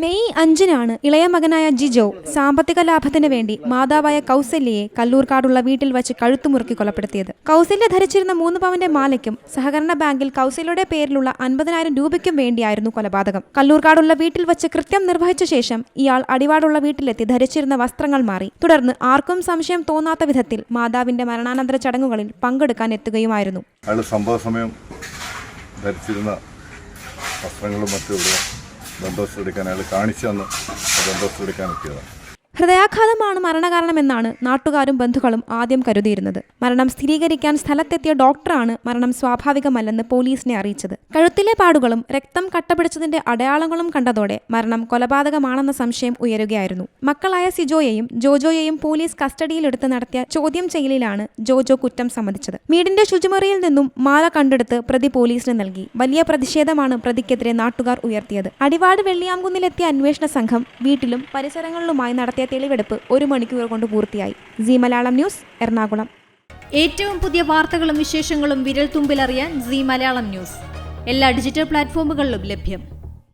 May അഞ്ചിനാണ് ഇളയ മകനായ ജിജോ സാമ്പത്തിക ലാഭത്തിന് വേണ്ടി മാതാവായ കൗസല്യയെ കല്ലൂർക്കാടുള്ള വീട്ടിൽ വച്ച് കഴുത്തുമുറുക്കി കൊലപ്പെടുത്തിയത്. കൗസല്യ ധരിച്ചിരുന്ന മൂന്ന് പവന്റെ മാലയ്ക്കും സഹകരണ ബാങ്കിൽ കൗസല്യയുടെ പേരിലുള്ള അൻപതിനായിരം രൂപയ്ക്കും വേണ്ടിയായിരുന്നു കൊലപാതകം. കല്ലൂർക്കാടുള്ള വീട്ടിൽ വച്ച് കൃത്യം നിർവഹിച്ച ശേഷം ഇയാൾ അടിവാടുള്ള വീട്ടിലെത്തി ധരിച്ചിരുന്ന വസ്ത്രങ്ങൾ മാറി. തുടർന്ന് ആർക്കും സംശയം തോന്നാത്ത വിധത്തിൽ മാതാവിന്റെ മരണാനന്തര ചടങ്ങുകളിൽ പങ്കെടുക്കാൻ എത്തുകയുമായിരുന്നു. സംഭവ സമയം ധരിച്ചിരുന്ന വസ്ത്രങ്ങളും മറ്റും ഇവിടെ ബന്ധോസ് എടുക്കാൻ അയാൾ കാണിച്ചു തന്ന്. ബന്ധോസ് എടുക്കാൻ എത്തിയതാണ്. ഹൃദയാഘാതമാണ് മരണകാരണമെന്നാണ് നാട്ടുകാരും ബന്ധുക്കളും ആദ്യം കരുതിയിരുന്നത്. മരണം സ്ഥിരീകരിക്കാൻ സ്ഥലത്തെത്തിയ ഡോക്ടറാണ് മരണം സ്വാഭാവികമല്ലെന്ന് പോലീസിനെ അറിയിച്ചത്. കഴുത്തിലെ പാടുകളും രക്തം കട്ടപിടിച്ചതിന്റെ അടയാളങ്ങളും കണ്ടതോടെ മരണം കൊലപാതകമാണെന്ന സംശയം ഉയരുകയായിരുന്നു. മക്കളായ സിജോയെയും ജോജോയെയും പോലീസ് കസ്റ്റഡിയിലെടുത്ത് നടത്തിയ ചോദ്യം ചെയ്യലിലാണ് ജോജോ കുറ്റം സമ്മതിച്ചത്. വീടിന്റെ ശുചിമുറിയിൽ നിന്നും മാല കണ്ടെടുത്ത് പ്രതി പോലീസിന് നൽകി. വലിയ പ്രതിഷേധമാണ് പ്രതിക്കെതിരെ നാട്ടുകാർ ഉയർത്തിയത്. അടിവാട് വെള്ളിയാംകുന്നിലെത്തിയ അന്വേഷണ സംഘം വീട്ടിലും പരിസരങ്ങളിലുമായി നടത്തിയ തെളിവെടുപ്പ് ഒരു മണിക്കൂർ കൊണ്ട് പൂർത്തിയായി. Zee Malayalam news Ernakulam. ഏറ്റവും പുതിയ വാർത്തകളും വിശേഷങ്ങളും വിരൽ തുമ്പിലറിയാൻ സി മലയാളം ന്യൂസ്. എല്ലാ ഡിജിറ്റൽ പ്ലാറ്റ്ഫോമുകളിലും ലഭ്യം.